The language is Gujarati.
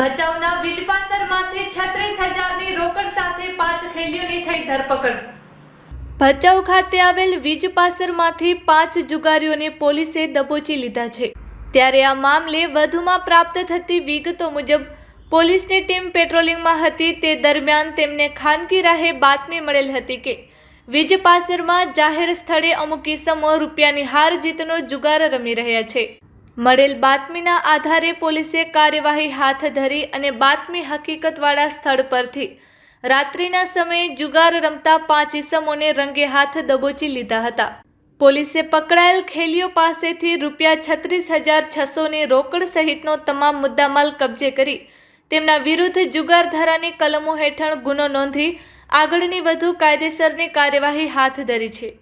ભચાઉના વીજપાસરમાંથી છત્રીસ હજારની રોકડ સાથે પાંચ ખેલીઓની થઈ ધરપકડ. ભચાઉ ખાતે આવેલ વીજપાસરમાંથી પાંચ જુગારીઓને પોલીસે દબોચી લીધા છે. ત્યારે આ મામલે વધુમાં પ્રાપ્ત થતી વિગતો મુજબ, પોલીસની ટીમ પેટ્રોલિંગમાં હતી તે દરમિયાન તેમને ખાનગી રાહે બાતમી મળેલ હતી કે, વીજપાસરમાં જાહેર સ્થળે અમુક કિસ્સમો રૂપિયાની હાર જીતનો જુગાર રમી રહ્યા છે. મળેલ બાતમીના આધારે પોલીસે કાર્યવાહી હાથ ધરી અને બાતમી હકીકતવાળા સ્થળ પરથી રાત્રિના સમયે જુગાર રમતા પાંચ ઇસમોને રંગે હાથ દબોચી લીધા હતા. પોલીસે પકડાયેલ ખેલીઓ પાસેથી રૂપિયા છત્રીસ હજાર છસોની રોકડ સહિતનો તમામ મુદ્દામાલ કબજે કરી તેમના વિરુદ્ધ જુગાર ધારાની કલમો હેઠળ ગુનો નોંધી આગળની વધુ કાયદેસરની કાર્યવાહી હાથ ધરી છે.